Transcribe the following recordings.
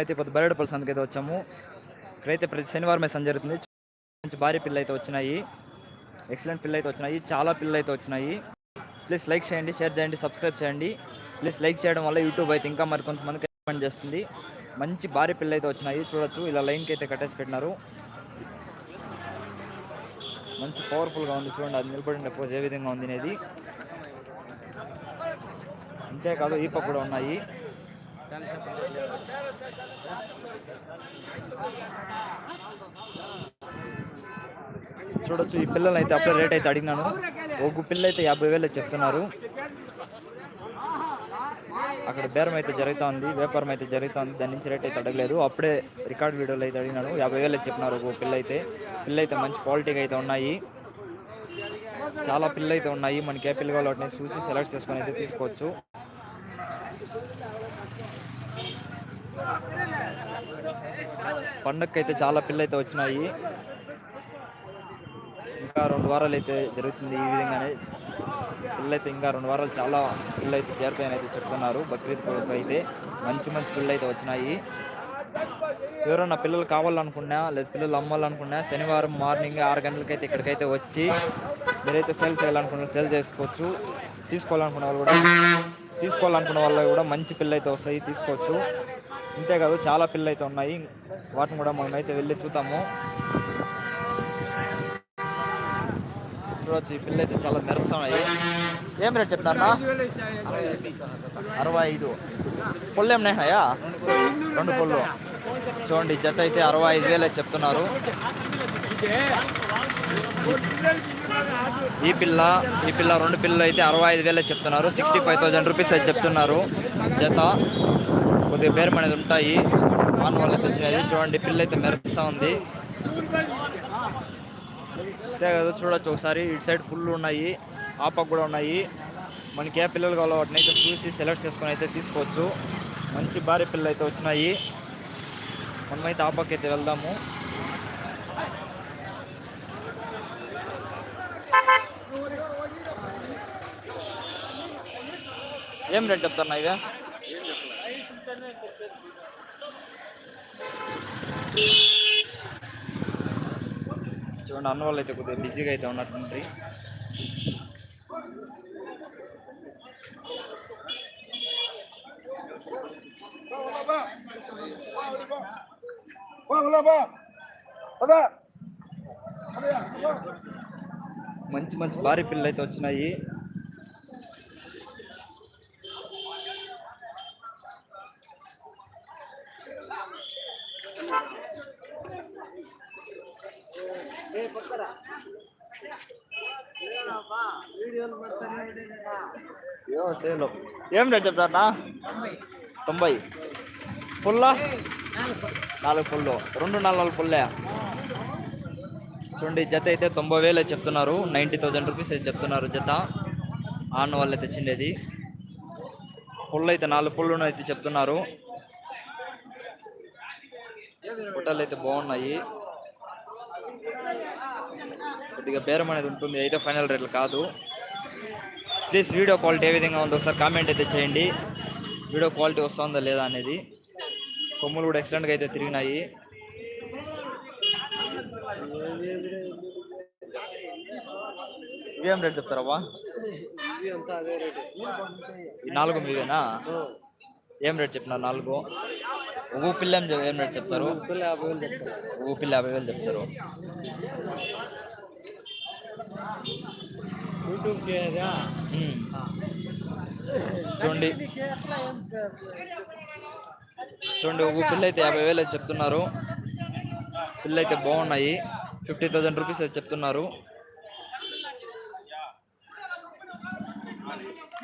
అయితే కొద్ది బరేడపల్లి సందుకు అయితే వచ్చాము. ఇక్కడైతే ప్రతి శనివారం సంజ జరుగుతుంది మంచి భారీ పిల్లలు అయితే వచ్చినాయి. ఎక్సలెంట్ పిల్లలు అయితే వచ్చినాయి. చాలా పిల్లలు అయితే వచ్చినాయి. ప్లీజ్ లైక్ చేయండి షేర్ చేయండి సబ్స్క్రైబ్ చేయండి. ప్లీజ్ లైక్ చేయడం వల్ల యూట్యూబ్ అయితే ఇంకా మరి కొంతమందికి రికమెండ్ చేస్తుంది. మంచి భారీ పిల్లలు అయితే వచ్చినాయి. చూడొచ్చు ఇలా లైన్కి అయితే కట్టేసి పెట్టినారు. మంచి పవర్ఫుల్గా ఉంది చూడండి అది నిలబడిన పోజ్ ఏ విధంగా ఉంది అనేది. అంతేకాదు ఈప కూడా ఉన్నాయి. చూడొచ్చు ఈ పిల్లలు అయితే అప్పుడే రేట్ అయితే అడిగినాను. ఒక పిల్ల అయితే యాభై వేలు చెప్తున్నారు. అక్కడ బేరం అయితే జరుగుతూ ఉంది వ్యాపారం అయితే జరుగుతూ ఉంది దాని నుంచి రేట్ అయితే అడగలేదు. అప్పుడే రికార్డ్ వీడియోలో అయితే అడిగినాను. యాభై వేలు చెప్తున్నారు చెప్పినారు ఒక పిల్ల అయితే పిల్ల అయితే మంచి క్వాలిటీగా అయితే ఉన్నాయి. చాలా పిల్లలు అయితే ఉన్నాయి. మనకి ఏ పిల్ల కావాలో చూసి సెలెక్ట్ చేసుకొని అయితే తీసుకోవచ్చు. పండగకి అయితే చాలా పిల్లైతే అయితే వచ్చినాయి. ఇంకా రెండు వారాలు అయితే జరుగుతుంది ఈ విధంగానే. పిల్లైతే ఇంకా రెండు వారాలు చాలా పిల్లలు అయితే చేరుతాయని అయితే చెప్తున్నారు. బక్రీద్ కొడుకు అయితే మంచి మంచి పిల్లలు అయితే వచ్చినాయి. ఎవరన్నా పిల్లలు కావాలనుకున్నా లేదా పిల్లలు అమ్మాలనుకున్నా శనివారం మార్నింగ్ ఆరు గంటలకైతే ఇక్కడికైతే వచ్చి మీరైతే సేల్ చేయాలనుకున్న సేల్ చేసుకోవచ్చు. తీసుకోవాలనుకున్న వాళ్ళు కూడా తీసుకోవాలనుకున్న వాళ్ళు కూడా మంచి పిల్లలు అయితే వస్తాయి తీసుకోవచ్చు. ఇంతేకాదు చాలా పిల్లలు అయితే ఉన్నాయి వాటిని కూడా మనం అయితే వెళ్ళి చూద్దాము. చూడవచ్చు ఈ పిల్లలు అయితే చాలా మెరుస్తున్నాయి ఏం రేట్ చెప్తారా అరవై ఐదు పుల్లు ఏమన్నాయా రెండు పొల్లు. చూడండి జత అయితే అరవై ఐదు వేలు చెప్తున్నారు. ఈ పిల్ల ఈ పిల్ల రెండు పిల్లలు అయితే అరవై ఐదు వేలు చెప్తున్నారు. సిక్స్టీ ఫైవ్ థౌసండ్ రూపీస్ అయితే చెప్తున్నారు. జత. కొద్దిగా బేరం అనేది ఉంటాయి. ఆన్ వాళ్ళు అయితే వచ్చినాయి చూడండి పిల్ల అయితే మెరుస్తూ ఉంది. అంతే కదా చూడొచ్చు ఒకసారి. ఇటు సైడ్ ఫుల్ ఉన్నాయి ఆ పక్క కూడా ఉన్నాయి. మనకి ఏ పిల్లలు కావాలో వాటిని అయితే చూసి సెలెక్ట్ చేసుకొని అయితే తీసుకోవచ్చు. మంచి భారీ పిల్లలు అయితే వచ్చినాయి. మనమైతే ఆ పక్క అయితే వెళ్దాము. ఏం రేట్ చెప్తారు ఇవే? చూడండి అన్న వాళ్ళు అయితే కొద్దిగా బిజీగా అయితే ఉన్నట్టుంది. మంచి మంచి భారీ పిల్లలు అయితే వచ్చినాయి. సేలు ఏం రేట్ చెప్తారా తొంభై. పుల్ల? నాలుగు పుల్లు. రెండు నాలుగు పుల్లే. చూడండి జత అయితే తొంభై వేలు చెప్తున్నారు. నైంటీ థౌజండ్ రూపీస్ అయితే చెప్తున్నారు జత. ఆన్న వాళ్ళు తెచ్చిండేది పుల్ల అయితే నాలుగు పుల్లు అయితే చెప్తున్నారు. పుట్టలు అయితే బాగున్నాయి. కొద్దిగా బేరం అనేది ఉంటుంది. అయితే ఫైనల్ రేట్లు కాదు. ప్లీజ్ వీడియో క్వాలిటీ ఏ విధంగా ఉందో ఒకసారి కామెంట్ అయితే చేయండి. వీడియో క్వాలిటీ వస్తుందా లేదా అనేది. కొమ్ములు కూడా ఎక్సలెంట్గా అయితే తిరిగినాయి. ఇవేం రేట్ చెప్తారవ్వా? ఈ నాలుగు మీవేనా ఏం రేట్ చెప్పినారు నాలుగు? ఒక పిల్ల ఏం రేట్ చెప్తారు? ఒక పిల్ల యాభై వేలు చెప్తారు. ఉమ్. చూడండి. చూడండి ఒక పిల్ల అయితే యాభై వేలు అయితే చెప్తున్నారు. పిల్ల అయితే బాగున్నాయి. ఫిఫ్టీ థౌజండ్ రూపీస్ అయితే చెప్తున్నారు.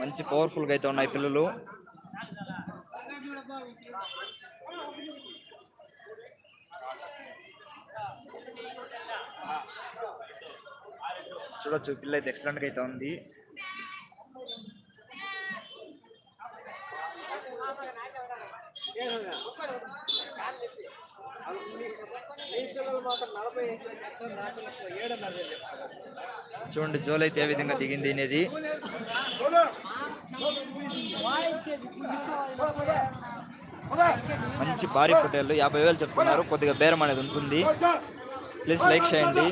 మంచి పవర్ఫుల్గా అయితే ఉన్నాయి పిల్లలు. చూడొచ్చు పిల్ల అయితే ఎక్సలెంట్గా అయితే ఉంది. చూడండి జోలు అయితే ఏ విధంగా దిగింది అనేది. మంచి భారీ పొట్టేళ్ళు యాభై వేలు చెప్తున్నారు కొద్దిగా బేరం అనేది ఉంటుంది. ప్లీజ్ లైక్ చేయండి.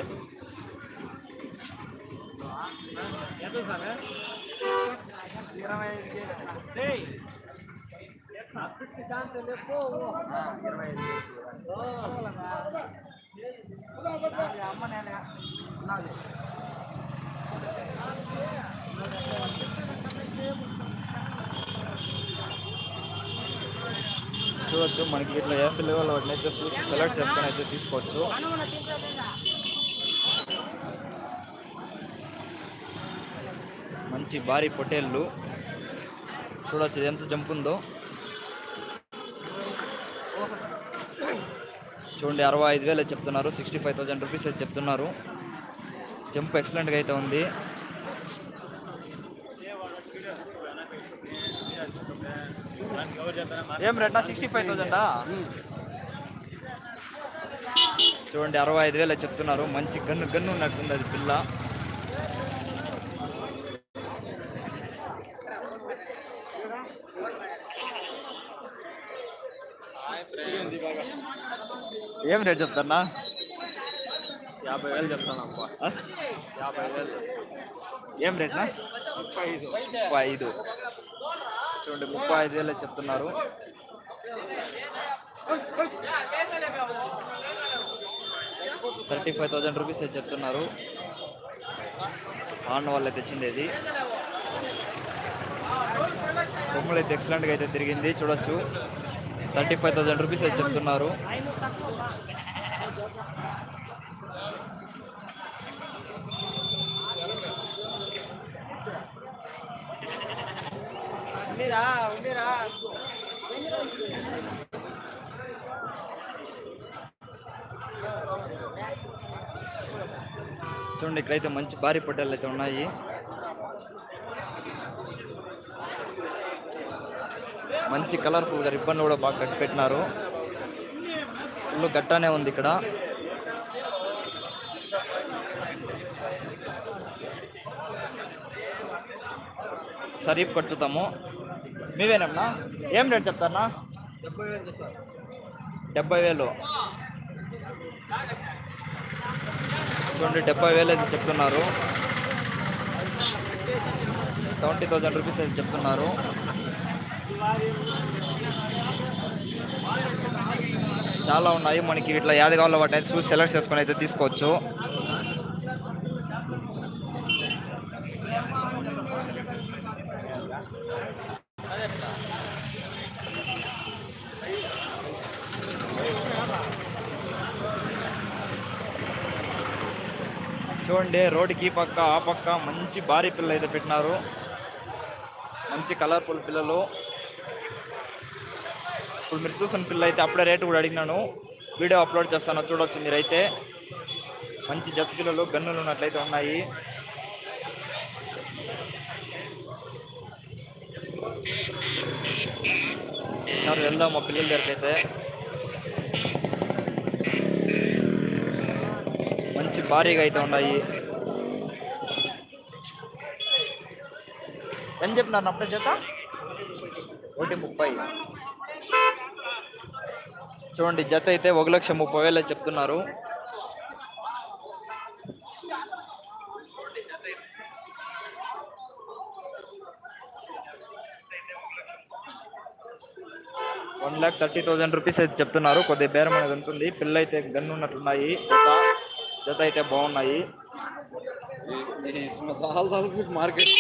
చూడొచ్చు మనకి ఇట్లా ఏ పిల్లలు వాటిని అయితే చూసి సెలెక్ట్ చేసుకొని అయితే తీసుకోవచ్చు. మంచి భారీ పొట్టేళ్ళు చూడొచ్చు ఇది ఎంత జంప్ ఉందో చూడండి అరవై ఐదు వేలు చెప్తున్నారు. సిక్స్టీ ఫైవ్ థౌసండ్ రూపీస్ అయితే చెప్తున్నారు. జంప్ ఎక్సలెంట్గా అయితే ఉంది. ఏం రేటా? సిక్స్టీ ఫైవ్ థౌసండా? చూడండి అరవై ఐదు వేలు చెప్తున్నారు. మంచి గన్ను గన్ను ఉన్నట్టుంది అది పిల్ల. ఏం రేట్ చెప్తారా యాభై వేలు చెప్తాను యాభై వేలు ఏం రేట్నా? ముప్పై ఐదు. ముప్పై ఐదు చూడండి ముప్పై ఐదు వేలు చెప్తున్నారు. థర్టీ ఫైవ్ థౌజండ్ రూపీస్ అయితే చెప్తున్నారు. ఆన్ వాళ్ళే తెచ్చిండేది. బొమ్మలు అయితే ఎక్సలెంట్గా అయితే తిరిగింది. చూడొచ్చు. థర్టీ ఫైవ్ థౌజండ్ రూపీస్ చెప్తున్నారు. చూడండి ఇక్కడైతే మంచి భారీ పొట్టేలు అయితే ఉన్నాయి. మంచి కలర్ఫుల్గా రిబ్బన్ కూడా బాగా కట్టి పెట్టినారు. ఫుల్ గట్టానే ఉంది ఇక్కడ. సరీఫ్ కట్టుతాము. మీవేనమ్మా ఏం రేట్ చెప్తారన్నా? డెబ్బై వేలు. చూడండి డెబ్బై వేలు అయితే చెప్తున్నారు. సెవెంటీ థౌజండ్ రూపీస్ అయితే చెప్తున్నారు. చాలా ఉన్నాయి. మనకి ఇట్లా యాది కావాలో వాటిని అయితే చూసి సెలెక్ట్ చేసుకొని అయితే తీసుకోవచ్చు. చూడండి రోడ్డుకి ఈ పక్క ఆ పక్క మంచి భారీ పిల్లలు అయితే పెట్టినారు. మంచి కలర్ఫుల్ పిల్లలు. ఇప్పుడు మీరు చూసిన పిల్ల అయితే అప్పుడే రేటు కూడా అడిగినాను. వీడియో అప్లోడ్ చేస్తాను చూడవచ్చు మీరైతే. మంచి జత పిల్లలు గన్నులు ఉన్నట్లయితే ఉన్నాయి. సార్ వెళ్దాం మా పిల్లల దగ్గరికి అయితే. మంచి భారీగా అయితే ఉన్నాయి. ఎంత చెప్పినారు అప్పుడే చేత ఒకటి ముప్పై. చూడండి జత అయితే ఒక లక్ష ముప్పై వేలు చెప్తున్నారు. One lakh thirty thousand rupees అయితే చెప్తున్నారు. కొద్దిగా బేరం అనేది ఉంటుంది. పిల్లలు అయితే గన్ను ఉన్నట్లున్నాయి. జత జత అయితే బాగున్నాయి. మార్కెట్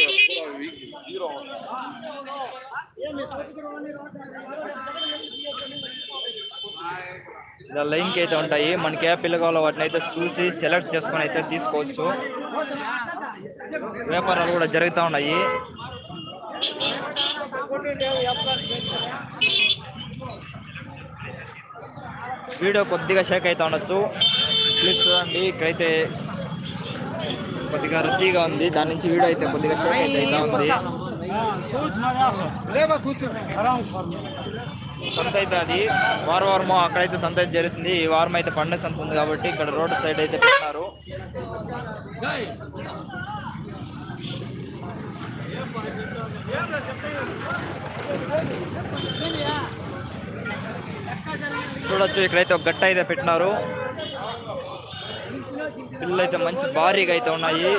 ఇలా లైన్కి అయితే ఉంటాయి. మనకి ఏ పిల్ల కావాలో వాటిని అయితే చూసి సెలెక్ట్ చేసుకొని అయితే తీసుకోవచ్చు. వ్యాపారాలు కూడా జరుగుతూ ఉన్నాయి. వీడియో కొద్దిగా షేక్ అయితే ఉండొచ్చు. ప్లీజ్ చూడండి. ఇక్కడైతే కొద్దిగా రద్దీగా ఉంది. దాని నుంచి వీడియో అయితే కొద్దిగా షేక్ అయితే ఉంది. సంత అయితే అది వారం వారము అక్కడైతే సంత అయితే జరుగుతుంది. ఈ వారం అయితే పండుగ సంత ఉంది కాబట్టి ఇక్కడ రోడ్ సైడ్ అయితే పెట్టినారు చూడొచ్చు ఇక్కడైతే ఒక గట్ట అయితే పెట్టినారు. పిల్లలు అయితే మంచి భారీగా అయితే ఉన్నాయి.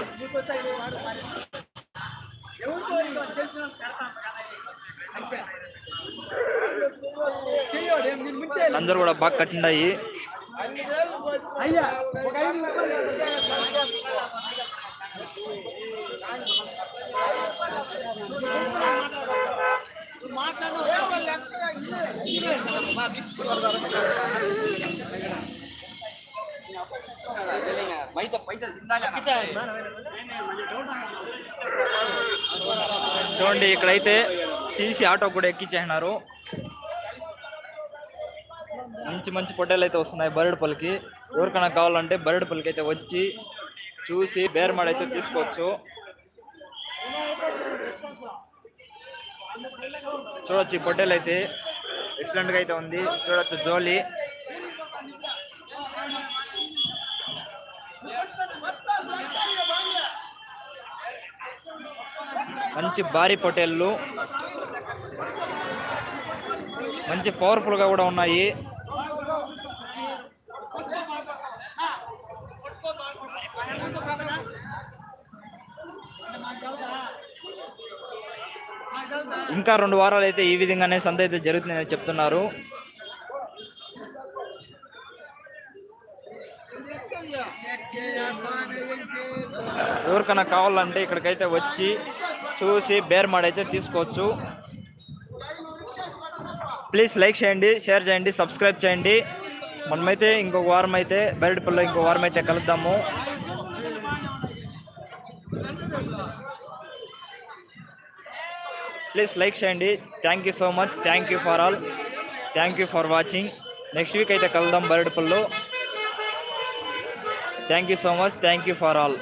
అందరూ కూడా బాగా కట్టిండాయి చూడండి ఇక్కడైతే తీసి ఆటో కూడా ఎక్కించేసినారు. మంచి మంచి పొట్టేలు అయితే వస్తున్నాయి బరడుపల్లికి ఎవరికైనా కావాలంటే బరడుపల్లికి అయితే వచ్చి చూసి బేరమాడ అయితే తీసుకోవచ్చు. చూడొచ్చు ఈ పొట్టేలు అయితే. ఎక్సలెంట్గా అయితే ఉంది. చూడొచ్చు జోలి. మంచి భారీ పొట్టేళ్ళు. మంచి పవర్ఫుల్గా కూడా ఉన్నాయి. ఇంకా రెండు వారాలు అయితే ఈ విధంగానే సంత అయితే జరుగుతుందని చెప్తున్నారు. ఎవరికైనా కావాలంటే ఇక్కడికైతే వచ్చి చూసి బేర్మాడ్ అయితే తీసుకోవచ్చు. ప్లీజ్ లైక్ చేయండి షేర్ చేయండి సబ్స్క్రైబ్ చేయండి. మనమైతే ఇంకొక వారం అయితే బయటపల్లిలో ఇంకో వారం అయితే కలుద్దాము. ప్లీజ్ లైక్ చేయండి. Thank you so much thank you for all thank you for watching next week అయితే కలుద్దాం బరడుపుల్లో thank you so much thank you for all